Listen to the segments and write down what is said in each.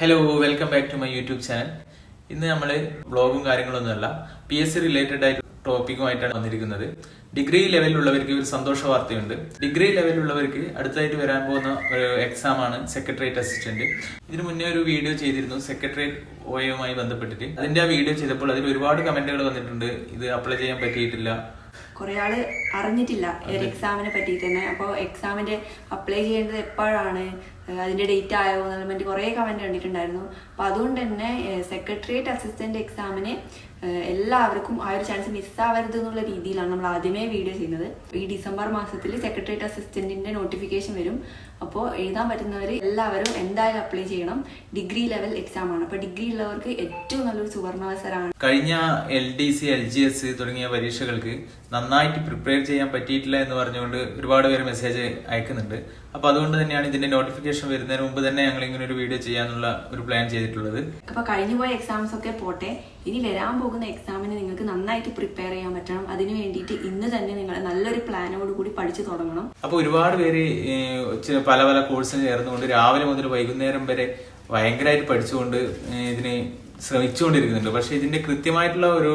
Hello welcome back to my YouTube channel ഇന്ന് നമ്മൾ ബ്ലോഗും കാര്യങ്ങളൊന്നുമല്ല പി എസ് സി റിലേറ്റഡ് ആയിട്ട് ടോപ്പിക്കുമായിട്ടാണ് വന്നിരിക്കുന്നത്. ഡിഗ്രി ലെവലിലുള്ളവർക്ക് ഒരു സന്തോഷ വാർത്തയുണ്ട്. ഡിഗ്രി ലെവലിലുള്ളവർക്ക് അടുത്തായിട്ട് വരാൻ പോകുന്ന ഒരു എക്സാം ആണ് സെക്രട്ടേറിയറ്റ് അസിസ്റ്റന്റ് ഇതിനു മുന്നേ ഒരു വീഡിയോ ചെയ്തിരുന്നു സെക്രട്ടേറിയറ്റ് ഒയുമായി ബന്ധപ്പെട്ടിട്ട്. അതിന്റെ ആ വീഡിയോ ചെയ്തപ്പോൾ അതിൽ ഒരുപാട് കമന്റുകൾ വന്നിട്ടുണ്ട്. ഇത് അപ്ലൈ ചെയ്യാൻ പറ്റിയിട്ടില്ല. കുറെ ആൾ അറിഞ്ഞിട്ടില്ല ഒരു എക്സാമിനെ പറ്റിയിട്ട് തന്നെ. അപ്പോൾ എക്സാമിന്റെ അപ്ലൈ ചെയ്യേണ്ടത് എപ്പോഴാണ്? അതിന്റെ അതിന്റെ ഡേറ്റ് ആയോ എന്നുള്ള വേണ്ടി കുറേ കമന്റ് കണ്ടിട്ടുണ്ടായിരുന്നു. അപ്പോൾ അതുകൊണ്ട് തന്നെ സെക്രട്ടേറിയറ്റ് അസിസ്റ്റന്റ് എക്സാമിന് എല്ലാവർക്കും ആ ഒരു ചാൻസ് മിസ്സാവരുത് എന്നുള്ള രീതിയിലാണ് നമ്മൾ ആദ്യമേ വീഡിയോ ചെയ്യുന്നത്. ഈ ഡിസംബർ മാസത്തിൽ സെക്രട്ടേറിയറ്റ് അസിസ്റ്റന്റിന്റെ നോട്ടിഫിക്കേഷൻ വരും. അപ്പോൾ എഴുതാൻ പറ്റുന്നവർ എല്ലാവരും എന്തായാലും അപ്ലൈ ചെയ്യണം. ഡിഗ്രി ലെവൽ എക്സാം ആണ്. അപ്പോൾ ഡിഗ്രി ഉള്ളവർക്ക് ഏറ്റവും നല്ലൊരു സുവർണാവസരമാണ്. കഴിഞ്ഞ L D C L G S തുടങ്ങിയ പരീക്ഷകൾക്ക് നന്നായിട്ട് പ്രിപ്പയർ ചെയ്യാൻ പറ്റിയിട്ടില്ല എന്ന് പറഞ്ഞുകൊണ്ട് ഒരുപാട് പേര് മെസ്സേജ് അയക്കുന്നുണ്ട്. അപ്പൊ അതുകൊണ്ട് തന്നെയാണ് ഇതിന്റെ നോട്ടിഫിക്കേഷൻ വരുന്നതിന് മുമ്പ് തന്നെ ഞങ്ങൾ ഇങ്ങനെ ഒരു വീഡിയോ ചെയ്യാനുള്ള ഒരു പ്ലാൻ ചെയ്തിട്ടുള്ളത്. അപ്പൊ കഴിഞ്ഞു പോയ എക്സാംസ് ഒക്കെ പോട്ടെ. ഇനി വരാൻ പോകുന്ന എക്സാമിന് നിങ്ങൾക്ക് നന്നായിട്ട് പ്രിപ്പയർ ചെയ്യാൻ പറ്റണം. അതിന് വേണ്ടിയിട്ട് ഇന്ന് തന്നെ നിങ്ങൾ നല്ലൊരു പ്ലാനോട് കൂടി പഠിച്ചു തുടങ്ങണം. അപ്പൊ ഒരുപാട് പേര് ഏഹ്, ചെ- പല പല കോഴ്സിന് ചേർന്നുകൊണ്ട് രാവിലെ മുതൽ വൈകുന്നേരം വരെ ഭയങ്കരമായിട്ട് പഠിച്ചുകൊണ്ട് ഇതിനെ ശ്രമിച്ചുകൊണ്ടിരിക്കുന്നുണ്ട്. പക്ഷെ ഇതിന്റെ കൃത്യമായിട്ടുള്ള ഒരു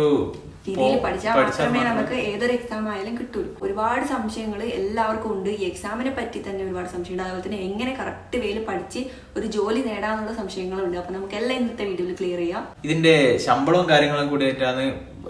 രീതിയിൽ പഠിച്ചാൽ പഠിച്ചാൽ മാത്രമേ മാത്രമേ- നമുക്ക് ഏതൊരു എക്സാം ആയാലും കിട്ടൂ ഒരുപാട് സംശയങ്ങൾ എല്ലാവർക്കും ഉണ്ട്. ഈ എക്സാമിനെ പറ്റി തന്നെ ഒരുപാട് സംശയമുണ്ട് അതുപോലെ തന്നെ എങ്ങനെ കറക്റ്റ് വേയിൽ പഠിച്ച് ഒരു ജോലി നേടാനുള്ള സംശയങ്ങളുണ്ട്. അപ്പൊ നമുക്ക് എല്ലാം ഇന്നത്തെ വീഡിയോയിൽ ക്ലിയർ ചെയ്യാം. ഇതിന്റെ ശമ്പളവും കാര്യങ്ങളും കൂടി ആയിട്ടാണ്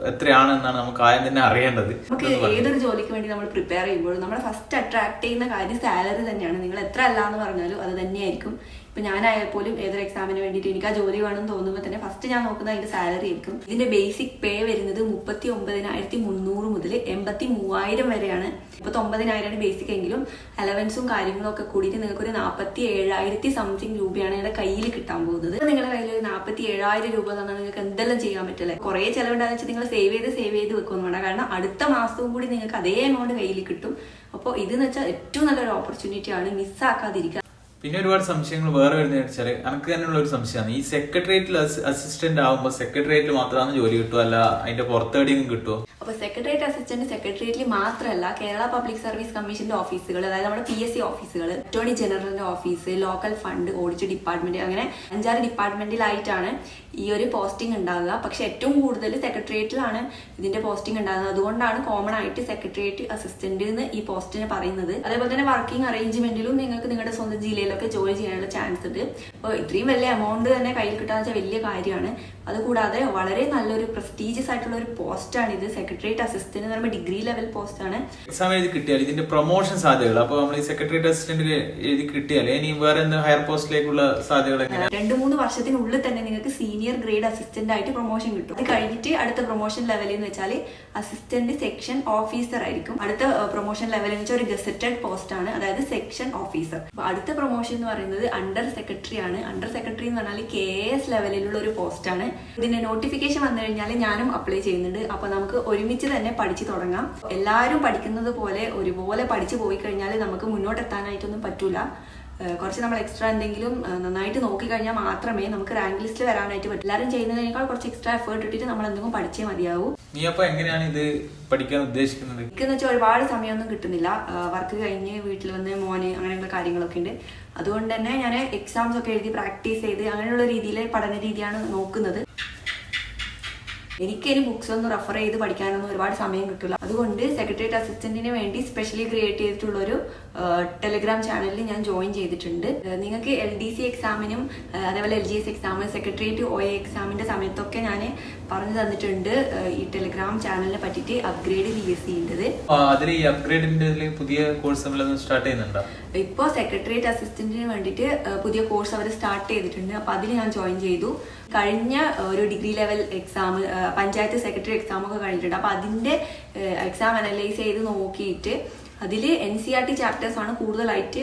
എത്രയാണെന്നാണ് നമുക്ക് ആദ്യം തന്നെ അറിയേണ്ടത്. നമുക്ക് ഏതൊരു ജോലിക്ക് വേണ്ടി നമ്മൾ പ്രിപ്പയർ ചെയ്യുമ്പോഴും നമ്മളെ ഫസ്റ്റ് അട്രാക്ട് ചെയ്യുന്ന കാര്യം സാലറി തന്നെയാണ്. നിങ്ങൾ എത്ര അല്ല എന്ന് പറഞ്ഞാലും അത് തന്നെയായിരിക്കും. ഇപ്പൊ ഞാനായാൽ പോലും ഏതൊരു എക്സാമിന് വേണ്ടിയിട്ട് എനിക്ക് ആ ജോലി വേണമെന്ന് തോന്നുമ്പോൾ തന്നെ ഫസ്റ്റ് ഞാൻ നോക്കുന്നത് അതിന്റെ സാലറി ആയിരിക്കും. ഇതിന്റെ ബേസിക് പേ വരുന്നത് മുപ്പത്തി ഒമ്പതിനായിരത്തി മുന്നൂറ് മുതൽ എൺപത്തി മൂവായിരം വരെയാണ്. മുപ്പത്തി ഒമ്പതിനായിരമാണ് ബേസിക് എങ്കിലും അലവൻസും കാര്യങ്ങളും ഒക്കെ കൂടിയിട്ട് നിങ്ങൾക്ക് ഒരു നാൽപ്പത്തി ഏഴായിരത്തി സംതിങ് രൂപയാണ് നിങ്ങളുടെ കയ്യിൽ കിട്ടാൻ പോകുന്നത്. നിങ്ങളുടെ കയ്യിൽ ഒരു നാൽപ്പത്തി ഏഴായിരം രൂപ തന്നാൽ നിങ്ങൾക്ക് എന്തെല്ലാം ചെയ്യാൻ പറ്റില്ല കുറെ ചിലവുണ്ടാകുന്ന വെച്ചാൽ നിങ്ങൾ സേവ് ചെയ്ത് സേവ് ചെയ്ത് വെക്കൊന്നും വേണ്ട. കാരണം അടുത്ത മാസവും കൂടി നിങ്ങൾക്ക് അതേ എമൗണ്ട് കയ്യിൽ കിട്ടും. അപ്പോൾ ഇതെന്ന് വെച്ചാൽ ഏറ്റവും നല്ലൊരു ഓപ്പർച്യൂണിറ്റി ആണ്. മിസ്സാക്കാതിരിക്കുക പിന്നെ ഒരുപാട് സംശയങ്ങൾ വേറെ വരുന്നത് വെച്ചാൽ എനിക്ക് തന്നെയുള്ള ഒരു സംശയമാണ്. ഈ സെക്രട്ടേറിയറ്റിൽ അസിസ്റ്റന്റ് ആവുമ്പോൾ സെക്രട്ടേറിയറ്റിൽ മാത്രമാണ് ജോലി കിട്ടുക അല്ല അതിന്റെ പുറത്തേടിയും കിട്ടുമോ അപ്പോൾ സെക്രട്ടേറിയറ്റ് അസിസ്റ്റന്റ് സെക്രട്ടേറിയറ്റിൽ മാത്രമല്ല കേരള പബ്ലിക് സർവീസ് കമ്മീഷന്റെ ഓഫീസുകൾ അതായത് നമ്മുടെ പി എസ് സി ഓഫീസുകൾ അറ്റോർണി ജനറലിന്റെ office local fund audit department അങ്ങനെ അഞ്ചാറ് ഡിപ്പാർട്ട്മെന്റിലായിട്ടാണ് ഈ ഒരു പോസ്റ്റിംഗ് ഉണ്ടാകുക പക്ഷെ ഏറ്റവും കൂടുതൽ സെക്രട്ടേറിയറ്റിലാണ് ഇതിന്റെ പോസ്റ്റിംഗ് ഉണ്ടാകുന്നത് അതുകൊണ്ടാണ് കോമൺ ആയിട്ട് സെക്രട്ടേറിയറ്റ് അസിസ്റ്റന്റ് എന്ന് ഈ പോസ്റ്റിനെ പറയുന്നത്. അതേപോലെ തന്നെ വർക്കിംഗ് അറേഞ്ച്മെന്റിലും നിങ്ങൾക്ക് നിങ്ങളുടെ സ്വന്തം ജില്ലയിലൊക്കെ ജോലി ചെയ്യാനുള്ള ചാൻസ് ഉണ്ട്. അപ്പോൾ ഇത്രയും വലിയ എമൗണ്ട് തന്നെ കയ്യിൽ കിട്ടാന്ന് വെച്ചാൽ വലിയ കാര്യമാണ്. അതുകൂടാതെ വളരെ നല്ലൊരു പ്രസ്റ്റീജിയസ് ആയിട്ടുള്ള ഒരു പോസ്റ്റാണ് ഇത്. സെക്രട്ടേറിയറ്റ് അസിസ്റ്റന്റ് എന്ന് പറയുമ്പോൾ ഡിഗ്രി ലെവൽ പോസ്റ്റ് ആണ്. എക്സാം എഴുതി കിട്ടിയാൽ ഇതിന്റെ പ്രൊമോഷൻ സാധ്യതകൾ. അപ്പോൾ നമ്മൾ ഈ സെക്രട്ടേറിയറ്റ് അസിസ്റ്റന്റ് എഴുതി കിട്ടിയാൽ ഇനി വേറെ എന്ത് ഹയർ പോസ്റ്റിലേക്കുള്ള സാധ്യതകൾ രണ്ട് മൂന്ന് വർഷത്തിനുള്ളിൽ തന്നെ നിങ്ങൾക്ക് സീനിയർ ഗ്രേഡ് അസിസ്റ്റന്റ് ആയിട്ട് പ്രൊമോഷൻ കിട്ടും. അത് കഴിഞ്ഞിട്ട് അടുത്ത പ്രൊമോഷൻ ലെവൽ എന്ന് വെച്ചാൽ അസിസ്റ്റന്റ് സെക്ഷൻ ഓഫീസർ ആയിരിക്കും. അടുത്ത പ്രൊമോഷൻ ലെവൽ എന്ന് വെച്ചാൽ ഒരു ഗസറ്റഡ് പോസ്റ്റ് ആണ്. അതായത് സെക്ഷൻ ഓഫീസർ അപ്പോൾ അടുത്ത പ്രൊമോഷൻ എന്ന് പറയുന്നത് അണ്ടർ സെക്രട്ടറി ആണ്. അണ്ടർ സെക്രട്ടറി എന്ന് പറഞ്ഞാൽ കെ എസ് ലെവലിലുള്ള ഒരു പോസ്റ്റാണ് ഇതിന്റെ നോട്ടിഫിക്കേഷൻ വന്നു കഴിഞ്ഞാൽ ഞാനും അപ്ലൈ ചെയ്യുന്നുണ്ട്. അപ്പൊ നമുക്ക് ഒരുമിച്ച് തന്നെ പഠിച്ചു തുടങ്ങാം. എല്ലാവരും പഠിക്കുന്നത് പോലെ ഒരുപോലെ പഠിച്ചു പോയി കഴിഞ്ഞാൽ നമുക്ക് മുന്നോട്ട് എത്താനായിട്ടൊന്നും പറ്റൂല കുറച്ച് നമ്മൾ എക്സ്ട്രാ എന്തെങ്കിലും നന്നായിട്ട് നോക്കി കഴിഞ്ഞാൽ മാത്രമേ നമുക്ക് റാങ്ക് ലിസ്റ്റിൽ വരാനായിട്ട് പറ്റൂ. എല്ലാവരും ചെയ്യുന്നതിനേക്കാൾ കുറച്ച് എക്സ്ട്രാ എഫേർട്ട് ഇട്ടിട്ട് നമ്മൾ എന്തെങ്കിലും പഠിച്ചേ മതിയാവൂ. നീ അപ്പൊ എങ്ങനെയാണ് ഇത് പഠിക്കാൻ ഉദ്ദേശിക്കുന്നത്? എനിക്കെന്ന് വെച്ചാൽ ഒരുപാട് സമയമൊന്നും കിട്ടുന്നില്ല. വർക്ക് കഴിഞ്ഞ് വീട്ടിൽ വന്ന് മോന് അങ്ങനെയുള്ള കാര്യങ്ങളൊക്കെ ഉണ്ട്. അതുകൊണ്ട് തന്നെ ഞാൻ എക്സാംസ് ഒക്കെ എഴുതി പ്രാക്ടീസ് ചെയ്ത് അങ്ങനെയുള്ള രീതിയിൽ പഠന രീതിയാണ് നോക്കുന്നത്. എനിക്കതിന് ബുക്സ് ഒന്നും റെഫർ ചെയ്ത് പഠിക്കാനൊന്നും ഒരുപാട് സമയം കിട്ടില്ല അതുകൊണ്ട് സെക്രട്ടേറിയറ്റ് അസിസ്റ്റന്റിന് വേണ്ടി സ്പെഷ്യലി ക്രിയേറ്റ് ചെയ്തിട്ടുള്ള ഒരു ടെലിഗ്രാം ചാനലിൽ ഞാൻ ജോയിൻ ചെയ്തിട്ടുണ്ട്. നിങ്ങൾക്ക് എൽ ഡി സി എക്സാമിനും അതേപോലെ എൽ ജി എസ് എക്സാമിനും സെക്രട്ടേറിയറ്റ് ഒ എ എക്സാമിന്റെ സമയത്തൊക്കെ ഞാൻ പറഞ്ഞു തന്നിട്ടുണ്ട് ഈ ടെലിഗ്രാം ചാനലിനെ പറ്റിയിട്ട് അപ്ഗ്രേഡ് ബി എസ് സിന്റെത് അതിൽ ഈ അപ്ഗ്രേഡിന്റെ പുതിയ കോഴ്സ് നമ്മളൊന്ന് സ്റ്റാർട്ട് ചെയ്യുന്നുണ്ടോ? ഇപ്പോൾ സെക്രട്ടേറിയറ്റ് അസിസ്റ്റന്റിന് വേണ്ടിയിട്ട് പുതിയ കോഴ്സ് അവർ സ്റ്റാർട്ട് ചെയ്തിട്ടുണ്ട്. അപ്പോൾ അതിൽ ഞാൻ ജോയിൻ ചെയ്തു. കഴിഞ്ഞ ഒരു degree level exam panchayat secretary exam ഒക്കെ കഴിഞ്ഞിട്ടുണ്ട്. അപ്പോൾ അതിന്റെ എക്സാം അനലൈസ് ചെയ്ത് നോക്കിയിട്ട് അതിൽ എൻ സി ആർ ടി ചാപ്റ്റേഴ്സാണ് കൂടുതലായിട്ട്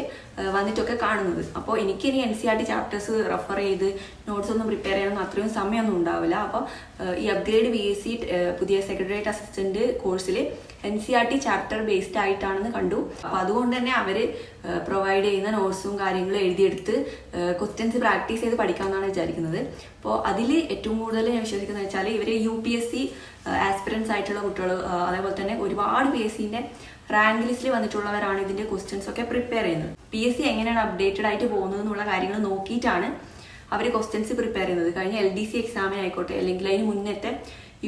വന്നിട്ടൊക്കെ കാണുന്നത്. അപ്പോൾ എനിക്കിനി N C R T chapters refer ചെയ്ത് നോട്ട്സ് ഒന്നും പ്രിപ്പയർ ചെയ്യാനൊന്നും അത്രയും സമയമൊന്നും ഉണ്ടാവില്ല. അപ്പോൾ ഈ അപ്ഗ്രേഡ് ബി എസ് സി പുതിയ സെക്രട്ടേറിയറ്റ് അസിസ്റ്റന്റ് കോഴ്സിൽ N C R T chapter based ആയിട്ടാണെന്ന് കണ്ടു. അപ്പോൾ അതുകൊണ്ട് തന്നെ അവർ പ്രൊവൈഡ് ചെയ്യുന്ന നോട്ട്സും കാര്യങ്ങളും എഴുതിയെടുത്ത് ക്വസ്റ്റ്യൻസ് പ്രാക്ടീസ് ചെയ്ത് പഠിക്കാമെന്നാണ് വിചാരിക്കുന്നത്. അപ്പോൾ അതിൽ ഏറ്റവും കൂടുതൽ ഞാൻ വിശ്വസിക്കുന്നത് വെച്ചാൽ ഇവർ U P S C aspirants ആയിട്ടുള്ള കുട്ടികൾ അതേപോലെ തന്നെ ഒരുപാട് പി എസ് സിന്റെ റാങ്ക് ലിസ്റ്റിൽ വന്നിട്ടുള്ളവരാണ് ഇതിന്റെ ക്വസ്റ്റ്യൻസ് ഒക്കെ പ്രിപ്പയർ ചെയ്യുന്നത്. പി എസ് സി എങ്ങനെയാണ് അപ്ഡേറ്റഡ് ആയിട്ട് പോകുന്നത് എന്നുള്ള കാര്യങ്ങൾ നോക്കിയിട്ടാണ് അവർ ക്വസ്റ്റ്യൻസ് പ്രിപ്പയർ ചെയ്യുന്നത്. കഴിഞ്ഞ എൽ ഡി സി എക്സാമിനായിക്കോട്ടെ അല്ലെങ്കിൽ അതിന് മുന്നത്തെ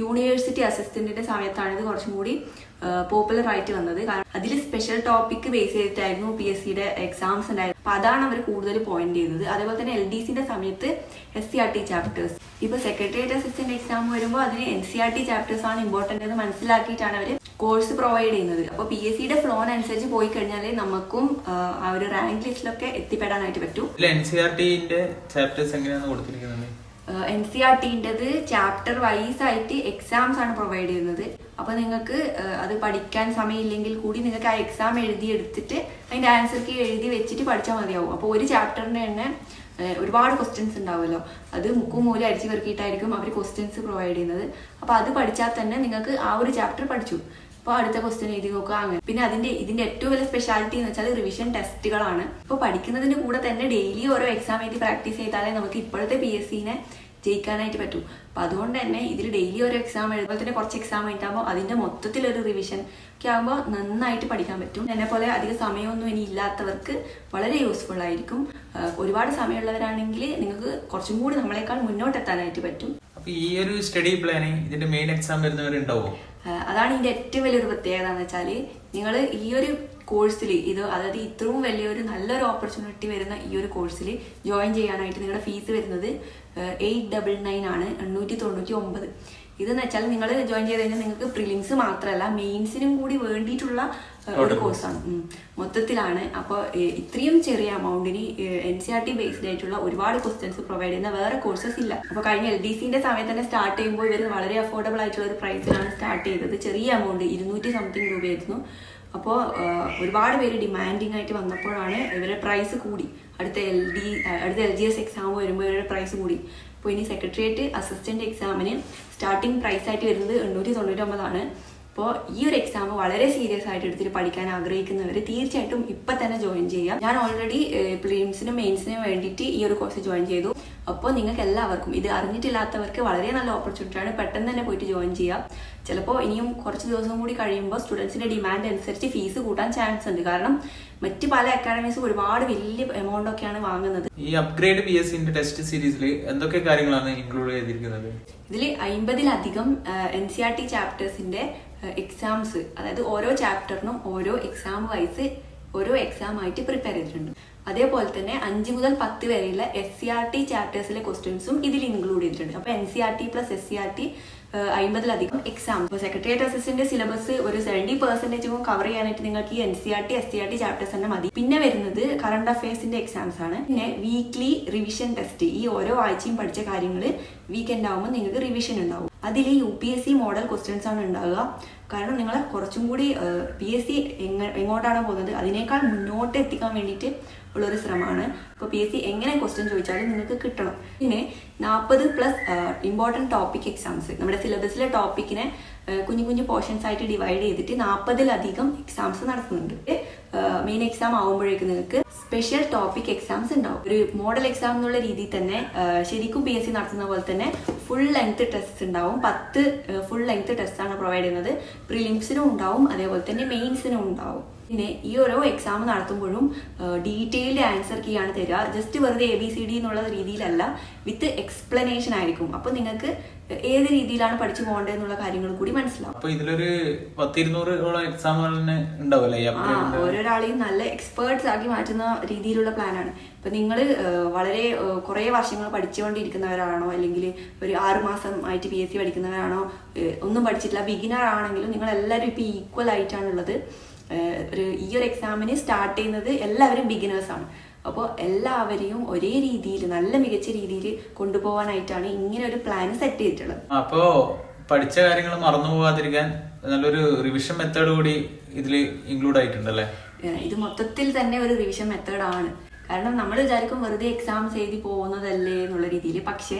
യൂണിവേഴ്സിറ്റി അസിസ്റ്റന്റിന്റെ സമയത്താണ് ഇത് കുറച്ചും കൂടി പോപ്പുലർ ആയിട്ട് വന്നത്. കാരണം അതിൽ സ്പെഷ്യൽ ടോപ്പിക് ബേസ് ചെയ്തിട്ടായിരുന്നു പി എസ് സിയുടെ എക്സാംസ് ഉണ്ടായിരുന്നത്. അപ്പൊ അതാണ് അവർ കൂടുതൽ പോയിന്റ് ചെയ്തത് അതേപോലെ തന്നെ എൽ ഡി സിന്റെ സമയത്ത് S C R T chapters ഇപ്പൊ സെക്രട്ടേറിയറ്റ് അസിസ്റ്റന്റ് എക്സാം വരുമ്പോൾ അതിന് N C R T chapters ആണ് ഇമ്പോർട്ടന്റ് എന്ന് മനസ്സിലാക്കിയിട്ടാണ് അവർ കോഴ്സ് പ്രൊവൈഡ് ചെയ്യുന്നത്. അപ്പോൾ പി എസ് സിയുടെ ഫ്ലോനനുസരിച്ച് പോയി കഴിഞ്ഞാൽ നമുക്കും ആ, ഒരു റാങ്ക് ലിസ്റ്റിലൊക്കെ എത്തിപ്പെടാനായിട്ട് പറ്റും. എൻ സി ആർ ടിന്റെ ചാപ്റ്റേഴ്സ് എങ്ങനെയാണ് കൊടുത്തിരിക്കുന്നത്? എൻ സി ആർ ടിന്റെത് ചാപ്റ്റർ വൈസ് ആയിട്ട് എക്സാംസ് ആണ് പ്രൊവൈഡ് ചെയ്യുന്നത്. അപ്പോൾ നിങ്ങൾക്ക് അത് പഠിക്കാൻ സമയമില്ലെങ്കിൽ കൂടി നിങ്ങൾക്ക് ആ എക്സാം എഴുതി എടുത്തിട്ട് അതിന്റെ ആൻസർ കീ എഴുതി വെച്ചിട്ട് പഠിച്ചാൽ മതിയാവും. അപ്പോൾ ഒരു ചാപ്റ്ററിന്റെ തന്നെ ഒരുപാട് ക്വസ്റ്റ്യൻസ് ഉണ്ടാവുമല്ലോ. അത് മുക്കും മൂലം അരിച്ചു പെറുക്കിയിട്ടായിരിക്കും അവർ ക്വസ്റ്റ്യൻസ് പ്രൊവൈഡ് ചെയ്യുന്നത്. അപ്പോൾ അത് പഠിച്ചാൽ തന്നെ നിങ്ങൾക്ക് ആ ഒരു ചാപ്റ്റർ പഠിച്ചു. അപ്പോൾ അടുത്ത ക്വസ്റ്റ്യൻ എഴുതി നോക്കുക. അങ്ങനെ. പിന്നെ അതിന്റെ ഇതിന്റെ ഏറ്റവും വലിയ സ്പെഷ്യാലിറ്റി എന്ന് വെച്ചാൽ റിവിഷൻ ടെസ്റ്റുകളാണ് ഇപ്പോൾ പഠിക്കുന്നതിന്റെ കൂടെ തന്നെ ഡെയിലി ഓരോ എക്സാം എഴുതി പ്രാക്ടീസ് ചെയ്താലേ നമുക്ക് ഇപ്പോഴത്തെ പി എസ് സിനെ ജയിക്കാനായിട്ട് പറ്റൂ. അപ്പൊ അതുകൊണ്ട് തന്നെ ഇതിൽ ഡെയിലി ഒരു എക്സാം എഴുതുമ്പോൾ തന്നെ കുറച്ച് എക്സാം എഴുതാകുമ്പോൾ അതിന്റെ മൊത്തത്തിൽ ഒരു റിവിഷൻ ഒക്കെ ആകുമ്പോൾ നന്നായിട്ട് പഠിക്കാൻ പറ്റും. എന്നെ പോലെ അധിക സമയമൊന്നും ഇനി ഇല്ലാത്തവർക്ക് വളരെ യൂസ്ഫുൾ ആയിരിക്കും. ഒരുപാട് സമയമുള്ളവരാണെങ്കിൽ നിങ്ങൾക്ക് കുറച്ചും കൂടി നമ്മളെക്കാൾ മുന്നോട്ടെത്താനായിട്ട് പറ്റും. അപ്പൊ ഈ ഒരു സ്റ്റഡി പ്ലാനിങ് ഇതിന്റെ മെയിൻ എക്സാം വരുന്നവരുണ്ടാവോ? അതാണ് ഇതിന്റെ ഏറ്റവും വലിയൊരു പ്രത്യേകത എന്ന് വെച്ചാൽ നിങ്ങൾ ഈ ഒരു കോഴ്സിൽ ഇത് അതായത് ഇത്രയും വലിയൊരു നല്ലൊരു ഓപ്പർച്യൂണിറ്റി വരുന്ന ഈ ഒരു കോഴ്സിൽ ജോയിൻ ചെയ്യാനായിട്ട് നിങ്ങളുടെ ഫീസ് വരുന്നത് എയ്റ്റ് ഡബിൾ നയൻ ആണ് എണ്ണൂറ്റി തൊണ്ണൂറ്റി ഒമ്പത്. ഇതെന്ന് വെച്ചാൽ നിങ്ങൾ ജോയിൻ ചെയ്ത് കഴിഞ്ഞാൽ നിങ്ങൾക്ക് പ്രിലിംസ് മാത്രമല്ല മെയിൻസിനും കൂടി വേണ്ടിയിട്ടുള്ള ഒരു കോഴ്സാണ്. മൊത്തത്തിലാണ്. അപ്പോൾ ഇത്രയും ചെറിയ എമൗണ്ടിന് N C R T based ആയിട്ടുള്ള ഒരുപാട് ക്വസ്റ്റ്യൻസ് പ്രൊവൈഡ് ചെയ്യുന്ന വേറെ കോഴ്സസ് ഇല്ല. അപ്പോൾ കഴിഞ്ഞ എൽ ഡി സിന്റെ സമയത്ത് തന്നെ സ്റ്റാർട്ട് ചെയ്യുമ്പോൾ ഇവർ വളരെ അഫോർഡബിൾ ആയിട്ടുള്ള ഒരു പ്രൈസിലാണ് സ്റ്റാർട്ട് ചെയ്തത്. ചെറിയ എമൗണ്ട് ഇരുന്നൂറ്റി സംതിങ് രൂപയായിരുന്നു. അപ്പോൾ ഒരുപാട് പേര് ഡിമാൻഡിങ് ആയിട്ട് വന്നപ്പോഴാണ് ഇവരുടെ പ്രൈസ് കൂടി. അടുത്ത എൽ ഡി അടുത്ത എൽ ജി എസ് എക്സാം വരുമ്പോൾ ഇവരുടെ പ്രൈസ് കൂടി. അപ്പോൾ ഇനി സെക്രട്ടേറിയറ്റ് അസിസ്റ്റന്റ് എക്സാമിന് സ്റ്റാർട്ടിങ് പ്രൈസ് ആയിട്ട് വരുന്നത് എണ്ണൂറ്റി തൊണ്ണൂറ്റൊമ്പതാണ്. അപ്പോൾ ഈ ഒരു എക്സാം വളരെ സീരിയസ് ആയിട്ട് എടുത്തിട്ട് പഠിക്കാൻ ആഗ്രഹിക്കുന്നവർ തീർച്ചയായിട്ടും ഇപ്പം തന്നെ ജോയിൻ ചെയ്യാം. ഞാൻ ഓൾറെഡി പ്രീംസിനും മെയിൻസിനും വേണ്ടിയിട്ട് ഈ ഒരു കോഴ്സ് ജോയിൻ ചെയ്തു. അപ്പോൾ നിങ്ങൾക്ക് എല്ലാവർക്കും ഇത് അറിഞ്ഞിട്ടില്ലാത്തവർക്ക് വളരെ നല്ല ഓപ്പർച്യൂണിറ്റിയാണ് പെട്ടെന്ന് തന്നെ പോയിട്ട് ജോയിൻ ചെയ്യാം. ചിലപ്പോൾ ഇനിയും കുറച്ച് ദിവസം കൂടി കഴിയുമ്പോൾ സ്റ്റുഡൻസിന്റെ ഡിമാൻഡ് അനുസരിച്ച് ഫീസ് കൂട്ടാൻ ചാൻസ് ഉണ്ട്. കാരണം മറ്റ് പല അക്കാഡമീസും ഒരുപാട് വലിയ എമൗണ്ട് ഒക്കെയാണ് വാങ്ങുന്നത്. ഈ അപ്ഗ്രേഡ് പി എസ് സിന്റെ ടെസ്റ്റ് സീരീസിൽ എന്തൊക്കെ കാര്യങ്ങളാണ് ഇൻക്ലൂഡ് ചെയ്തിരിക്കുന്നത്? ഇതിൽ അമ്പതിലധികം എൻ സി ആർ ടി ചാപ്റ്റേഴ്സിന്റെ എക്സാംസ് അതായത് ഓരോ ചാപ്റ്ററിനും ഓരോ എക്സാം വൈസ് ഓരോ എക്സാം ആയിട്ട് പ്രിപ്പയർ ചെയ്തിട്ടുണ്ട്. അതേപോലെ തന്നെ അഞ്ച് മുതൽ പത്ത് വരെയുള്ള എസ് സി ആർ ടി ചാപ്റ്റേഴ്സിലെ ക്വസ്റ്റ്യൻസും ഇതിൽ ഇൻക്ലൂഡ് ചെയ്തിട്ടുണ്ട്. അപ്പോൾ N C R T plus S C R T അമ്പതിലധികം exam ഇപ്പോൾ സെക്രട്ടേറിയറ്റ് അസിസ്റ്റന്റ് സിലബസ് ഒരു സെവന്റി പെർസെന്റേജും കവർ ചെയ്യാനായിട്ട് നിങ്ങൾക്ക് ഈ N C R T S C R T chapters തന്നെ മതി. പിന്നെ വരുന്നത് കറണ്ട് അഫയേഴ്സിന്റെ എക്സാംസ് ആണ്. പിന്നെ വീക്ക്ലി റിവിഷൻ ടെസ്റ്റ് ഈ ഓരോ ആഴ്ചയും പഠിച്ച കാര്യങ്ങൾ വീക്കെൻഡ് ആകുമ്പോൾ നിങ്ങൾക്ക് റിവിഷൻ ഉണ്ടാവും. അതിൽ U P S C model questions ആണ് ഉണ്ടാവുക. കാരണം നിങ്ങളെ കുറച്ചും കൂടി പി എസ് സി എങ്ങോട്ടാണ് പോകുന്നത് അതിനേക്കാൾ മുന്നോട്ട് എത്തിക്കാൻ വേണ്ടിയിട്ട് ഉള്ളൊരു ശ്രമമാണ്. അപ്പോൾ പി എസ് സി എങ്ങനെ ക്വസ്റ്റ്യൻ ചോദിച്ചാലും നിങ്ങൾക്ക് കിട്ടണം. പിന്നെ നാൽപ്പത് പ്ലസ് ഇമ്പോർട്ടന്റ് ടോപ്പിക് എക്സാംസ് നമ്മുടെ സിലബസിലെ ടോപ്പിക്കിനെ കുഞ്ഞു കുഞ്ഞു പോർഷൻസ് ആയിട്ട് ഡിവൈഡ് ചെയ്തിട്ട് നാൽപ്പതിലധികം എക്സാംസ് നടത്തുന്നുണ്ട്. മെയിൻ എക്സാം ആകുമ്പോഴേക്കും നിങ്ങൾക്ക് സ്പെഷ്യൽ ടോപ്പിക് എക്സാംസ് ഉണ്ടാവും. ഒരു മോഡൽ എക്സാം എന്നുള്ള രീതിയിൽ തന്നെ ശരിക്കും പി എസ് സി നടത്തുന്ന പോലെ തന്നെ ഫുൾ ലെങ്ത് ടെസ്റ്റ് ഉണ്ടാവും. പത്ത് ഫുൾ ലെങ്ത് ടെസ്റ്റ് ആണ് പ്രൊവൈഡ് ചെയ്യുന്നത്. പ്രിലിംസിനും ഉണ്ടാവും. അതേപോലെ തന്നെ മെയിൻസിനും ഉണ്ടാവും. പിന്നെ ഈ ഓരോ എക്സാം നടത്തുമ്പോഴും ഡീറ്റെയിൽഡ് ആൻസർ കീ ആണ് തരിക ജസ്റ്റ് വെറുതെ എ ബി സി ഡി എന്നുള്ള രീതിയിലല്ല വിത്ത് എക്സ്പ്ലനേഷൻ ആയിരിക്കും. അപ്പോൾ നിങ്ങൾക്ക് ഏത് രീതിയിലാണ് പഠിച്ചു പോകേണ്ടത് എന്നുള്ള കാര്യങ്ങൾ കൂടി മനസ്സിലാവും. അപ്പൊ ഇതിലൊരു പത്തിരുന്നൂറോളം എക്സാം ഉണ്ടാവല്ലേ ഓരോരാളെയും നല്ല എക്സ്പേർട്സ് ആക്കി മാറ്റുന്ന രീതിയിലുള്ള പ്ലാനാണ് ഇപ്പൊ നിങ്ങൾ വളരെ കുറെ വർഷങ്ങൾ പഠിച്ചുകൊണ്ടിരിക്കുന്നവരാണോ? അല്ലെങ്കിൽ ഒരു ആറുമാസം ആയിട്ട് പി എസ് സി പഠിക്കുന്നവരാണോ? ഒന്നും പഠിച്ചിട്ടില്ല. ബിഗിനർ ആണെങ്കിലും നിങ്ങൾ എല്ലാവരും ഇപ്പൊ ഈക്വൽ ആയിട്ടാണുള്ളത് ഒരു ഈ ഒരു എക്സാമിന് സ്റ്റാർട്ട് ചെയ്യുന്നത് എല്ലാവരും ബിഗിനേഴ്സാണ് അപ്പോൾ എല്ലാവരെയും ഒരേ രീതിയിൽ നല്ല മികച്ച രീതിയിൽ കൊണ്ടുപോകാനായിട്ടാണ് ഇങ്ങനെ ഒരു പ്ലാൻ സെറ്റ് ചെയ്തിട്ടുള്ളത്. അപ്പോ പഠിച്ച കാര്യങ്ങൾ മറന്നു പോകാതിരിക്കാൻ നല്ലൊരു റിവിഷൻ മെത്തേഡ് കൂടി ഇതിൽ ഇൻക്ലൂഡ് ആയിട്ടുണ്ടല്ലേ? ഇത് മൊത്തത്തിൽ തന്നെ ഒരു റിവിഷൻ മെത്തേഡ് ആണ്. കാരണം നമ്മൾ വിചാരിക്കും വെറുതെ എക്സാംസ് എഴുതി പോകുന്നതല്ലേ എന്നുള്ള രീതിയിൽ. പക്ഷേ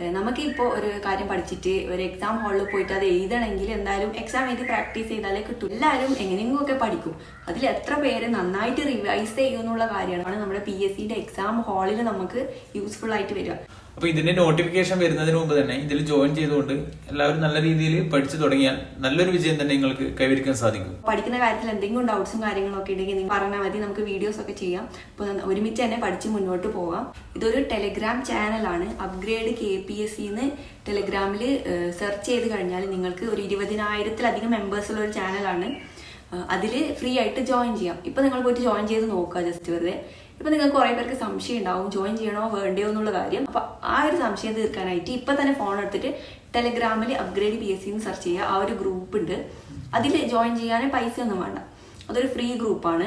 നമുക്കിപ്പോൾ ഒരു കാര്യം പഠിച്ചിട്ട് ഒരു എക്സാം ഹാളിൽ പോയിട്ട് അത് എഴുതണമെങ്കിൽ എന്തായാലും എക്സാം എഴുതി പ്രാക്ടീസ് ചെയ്താലേ കിട്ടും. എല്ലാവരും എങ്ങനെയെങ്കിലും ഒക്കെ പഠിക്കും. അതിൽ എത്ര പേര് നന്നായിട്ട് റിവൈസ് ചെയ്യുന്നുള്ള കാര്യമാണ് നമ്മുടെ പി എസ് സിയുടെ എക്സാം ഹാളിൽ നമുക്ക് യൂസ്ഫുൾ ആയിട്ട് വരിക. അപ്പൊ ഇതിന്റെ നോട്ടിഫിക്കേഷൻ വരുന്നതിന് മുമ്പ് തന്നെ ഇതിൽ ജോയിൻ ചെയ്തുകൊണ്ട് എല്ലാവരും നല്ല രീതിയിൽ പഠിച്ചു തുടങ്ങിയാൽ നല്ലൊരു വിജയം തന്നെ നിങ്ങൾക്ക് കൈവരിക്കാൻ സാധിക്കും. പഠിക്കുന്ന കാര്യത്തിൽ എന്തെങ്കിലും ഡൗട്ട്സും കാര്യങ്ങളൊക്കെ ഉണ്ടെങ്കിൽ നിങ്ങൾ പറഞ്ഞാൽ മതി. നമുക്ക് വീഡിയോസ് ഒക്കെ ചെയ്യാം. അപ്പോൾ ഒരുമിച്ച് തന്നെ പഠിച്ച് മുന്നോട്ട് പോവാം. ഇതൊരു ടെലിഗ്രാം ചാനലാണ് അപ്ഗ്രേഡ് കെ പി എസ് സിന്ന് ടെലിഗ്രാമിൽ സെർച്ച് ചെയ്ത് കഴിഞ്ഞാൽ നിങ്ങൾക്ക് ഒരു ഇരുപതിനായിരത്തിലധികം മെമ്പേഴ്സ് ഉള്ള ഒരു ചാനലാണ് അതിൽ ഫ്രീ ആയിട്ട് ജോയിൻ ചെയ്യാം. ഇപ്പം നിങ്ങൾ പോയിട്ട് ജോയിൻ ചെയ്ത് നോക്കുക ജസ്റ്റ് വെറുതെ. ഇപ്പം നിങ്ങൾക്ക് കുറേ പേർക്ക് സംശയം ഉണ്ടാവും ജോയിൻ ചെയ്യണോ വേണ്ടയോ എന്നുള്ള കാര്യം. അപ്പോൾ ആ ഒരു സംശയം തീർക്കാനായിട്ട് ഇപ്പം തന്നെ ഫോൺ എടുത്തിട്ട് ടെലിഗ്രാമിൽ അപ്ഗ്രേഡ് പി എസ് സി എന്ന് സെർച്ച് ചെയ്യുക ആ ഒരു ഗ്രൂപ്പ് ഉണ്ട്. അതിൽ ജോയിൻ ചെയ്യാൻ പൈസ ഒന്നും വേണ്ട. അതൊരു ഫ്രീ ഗ്രൂപ്പാണ്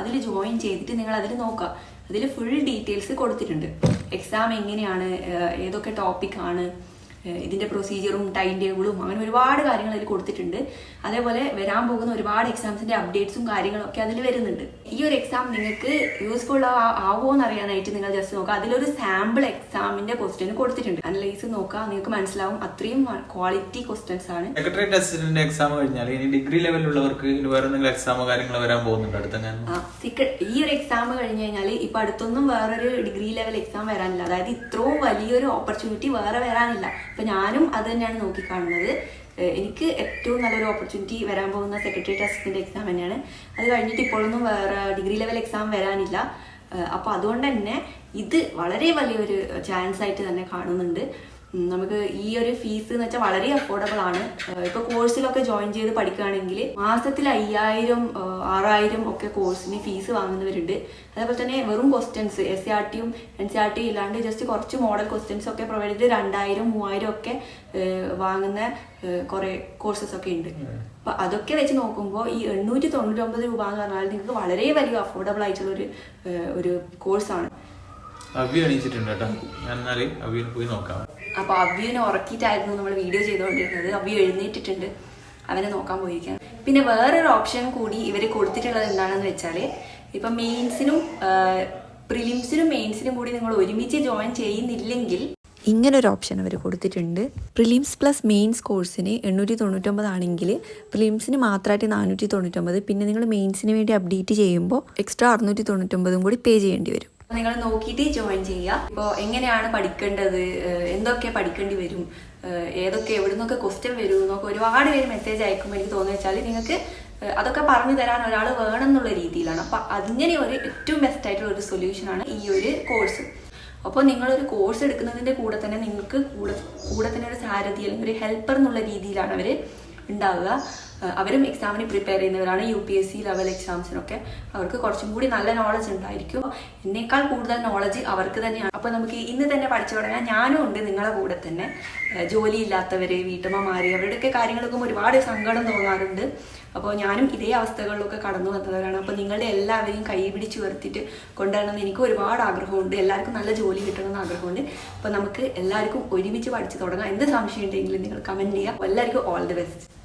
അതിൽ ജോയിൻ ചെയ്തിട്ട് നിങ്ങൾ അതിൽ നോക്കുക അതിൽ ഫുൾ ഡീറ്റെയിൽസ് കൊടുത്തിട്ടുണ്ട്. എക്സാം എങ്ങനെയാണ് ഏതൊക്കെ ടോപ്പിക്കാണ് ഇതിന്റെ പ്രൊസീജിയറും ടൈം ടേബിളും അങ്ങനെ ഒരുപാട് കാര്യങ്ങൾ അതിൽ കൊടുത്തിട്ടുണ്ട്. അതേപോലെ വരാൻ പോകുന്ന ഒരുപാട് എക്സാംസിന്റെ അപ്ഡേറ്റ്സും കാര്യങ്ങളൊക്കെ അതിൽ വരുന്നുണ്ട്. ഈ ഒരു എക്സാം നിങ്ങൾക്ക് യൂസ്ഫുൾ ആവുമോ എന്ന് അറിയാനായിട്ട് നിങ്ങൾ ജസ്റ്റ് നോക്കുക. അതിലൊരു സാമ്പിൾ എക്സാമിന്റെ ക്വസ്റ്റ്യൻ കൊടുത്തിട്ടുണ്ട്. അനലൈസ് നോക്കുക നിങ്ങൾക്ക് മനസ്സിലാവും. അത്രയും ക്വാളിറ്റി ക്വസ്റ്റ്യൻസ് ആണ്. സെക്രട്ടേറിയറ്റ് അസിസ്റ്റന്റിന്റെ എക്സാം കഴിഞ്ഞാൽ ഇനി ഡിഗ്രി ലെവലിലുള്ളവർക്ക് ഇനി വേറെ എന്തെങ്കിലും എക്സാമോ കാര്യങ്ങളോ വരാൻ പോകുന്നുണ്ട് അടുത്ത ഈ ഒരു എക്സാം കഴിഞ്ഞ് കഴിഞ്ഞാൽ ഇപ്പൊ അടുത്തൊന്നും വേറൊരു ഡിഗ്രി ലെവൽ എക്സാം വരാനില്ല. അതായത് ഇത്രയും വലിയൊരു ഓപ്പർച്യൂണിറ്റി വേറെ വരാനില്ല. ഇപ്പൊ ഞാനും അത് തന്നെയാണ് നോക്കിക്കാണുന്നത്. എനിക്ക് ഏറ്റവും നല്ലൊരു ഓപ്പർച്യൂണിറ്റി വരാൻ പോകുന്ന സെക്രട്ടറി ടെസ്റ്റിന്റെ എക്സാം തന്നെയാണ്. അത് കഴിഞ്ഞിട്ട് ഇപ്പോഴൊന്നും വേറെ ഡിഗ്രി ലെവൽ എക്സാം വരാനില്ല. അപ്പോൾ അതുകൊണ്ട് തന്നെ ഇത് വളരെ വലിയൊരു ചാൻസ് ആയിട്ട് തന്നെ കാണുന്നുണ്ട്. നമുക്ക് ഈ ഒരു ഫീസ് എന്ന് വെച്ചാൽ വളരെ അഫോർഡബിൾ ആണ്. ഇപ്പൊ കോഴ്സിലൊക്കെ ജോയിൻ ചെയ്ത് പഠിക്കുകയാണെങ്കിൽ മാസത്തിൽ അയ്യായിരം ആറായിരം ഒക്കെ കോഴ്സിന് ഫീസ് വാങ്ങുന്നവരുണ്ട്. അതേപോലെ തന്നെ വെറും ക്വസ്റ്റ്യൻസ് എസ് സി ആർ ടിയും എൻ സി ആർ ടി ഇല്ലാണ്ട് ജസ്റ്റ് കുറച്ച് മോഡൽ ക്വസ്റ്റ്യൻസ് ഒക്കെ പ്രൊവൈഡ് ചെയ്ത് രണ്ടായിരം മൂവായിരം ഒക്കെ വാങ്ങുന്ന കുറേ കോഴ്സസ് ഒക്കെ ഉണ്ട്. അപ്പൊ അതൊക്കെ വെച്ച് നോക്കുമ്പോൾ ഈ എണ്ണൂറ്റി തൊണ്ണൂറ്റി ഒമ്പത് രൂപ എന്ന് പറഞ്ഞാൽ നിങ്ങൾക്ക് വളരെ വലിയ അഫോർഡബിൾ ആയിട്ടുള്ള ഒരു ഒരു കോഴ്സാണ് അവ്യ എണീച്ചിട്ടുണ്ട് കേട്ടോ. ഞാൻ എന്നാലേ അവ്യന് പോയി നോക്കാം. അപ്പൊ അബ്യുവിനെ ഉറക്കിയിട്ടായിരുന്നു നമ്മൾ വീഡിയോ ചെയ്തുകൊണ്ടിരുന്നത്. അബ്യു എഴുന്നേറ്റിട്ടുണ്ട്. അവനെ നോക്കാൻ പോയിരിക്കുകയാണ്. പിന്നെ വേറൊരു ഓപ്ഷൻ കൂടി ഇവർ കൊടുത്തിട്ടുള്ളത് എന്താണെന്ന് വെച്ചാൽ ഇപ്പൊ മെയിൻസിനും പ്രിലിംസിനും മെയിൻസിനും കൂടി നിങ്ങൾ ഒരുമിച്ച് ജോയിൻ ചെയ്യുന്നില്ലെങ്കിൽ ഇങ്ങനൊരു ഓപ്ഷൻ അവർ കൊടുത്തിട്ടുണ്ട്. പ്രിലിംസ് പ്ലസ് മെയിൻസ് കോഴ്സിന് എണ്ണൂറ്റി തൊണ്ണൂറ്റൊമ്പത് ആണെങ്കിൽ പ്രിലിംസിന് മാത്രമായിട്ട് നാനൂറ്റി തൊണ്ണൂറ്റൊമ്പത് പിന്നെ നിങ്ങൾ മെയിൻസിന് വേണ്ടി അപ്ഡേറ്റ് ചെയ്യുമ്പോൾ എക്സ്ട്രാ അറുന്നൂറ്റി തൊണ്ണൂറ്റൊമ്പതും കൂടി പേ ചെയ്യേണ്ടി വരും. നിങ്ങൾ നോക്കിയിട്ട് ജോയിൻ ചെയ്യുക. ഇപ്പോൾ എങ്ങനെയാണ് പഠിക്കേണ്ടത്? എന്തൊക്കെ പഠിക്കേണ്ടി വരും? ഏതൊക്കെ എവിടെ നിന്നൊക്കെ ക്വസ്റ്റ്യൻ വരും? എന്നൊക്കെ ഒരുപാട് പേര് മെസ്സേജ് അയക്കുമ്പോൾ എനിക്ക് തോന്നുന്നു വെച്ചാൽ നിങ്ങൾക്ക് അതൊക്കെ പറഞ്ഞു തരാൻ ഒരാൾ വേണം എന്നുള്ള രീതിയിലാണ്. അപ്പം അങ്ങനെ ഒരു ഏറ്റവും ബെസ്റ്റ് ആയിട്ടുള്ള ഒരു സൊല്യൂഷനാണ് ഈ ഒരു കോഴ്സ് അപ്പോൾ നിങ്ങളൊരു കോഴ്സ് എടുക്കുന്നതിന്റെ കൂടെ തന്നെ നിങ്ങൾക്ക് കൂടെ കൂടെ തന്നെ ഒരു സാരഥി അല്ലെങ്കിൽ ഒരു ഹെൽപ്പർ എന്നുള്ള രീതിയിലാണ് അവർ ഉണ്ടാവുക. അവരും എക്സാമിന് പ്രിപ്പയർ ചെയ്യുന്നവരാണ് U P S C level എക്സാംസിനൊക്കെ അവർക്ക് കുറച്ചും കൂടി നല്ല നോളജ് ഉണ്ടായിരിക്കും. എന്നേക്കാൾ കൂടുതൽ നോളജ് അവർക്ക് തന്നെയാണ്. അപ്പോൾ നമുക്ക് ഇന്ന് തന്നെ പഠിച്ചു തുടങ്ങാൻ ഞാനും ഉണ്ട് നിങ്ങളെ കൂടെ തന്നെ. ജോലി ഇല്ലാത്തവര് വീട്ടമ്മമാര് അവരുടെയൊക്കെ കാര്യങ്ങൾക്കും ഒരുപാട് സങ്കടം തോന്നാറുണ്ട്. അപ്പോൾ ഞാനും ഇതേ അവസ്ഥകളിലൊക്കെ കടന്നു വന്നവരാണ്. അപ്പോൾ നിങ്ങളുടെ എല്ലാവരെയും കൈ പിടിച്ച് ഉയർത്തിയിട്ട് കൊണ്ടുവരണമെന്ന് എനിക്ക് ഒരുപാട് ആഗ്രഹമുണ്ട്. എല്ലാവർക്കും നല്ല ജോലി കിട്ടണമെന്ന് ആഗ്രഹമുണ്ട്. അപ്പോൾ നമുക്ക് എല്ലാവർക്കും ഒരുമിച്ച് പഠിച്ചു തുടങ്ങാം. എന്ത് സംശയം ഉണ്ടെങ്കിലും നിങ്ങൾ കമന്റ് ചെയ്യുക. എല്ലാവർക്കും ഓൾ ദി ബെസ്റ്റ്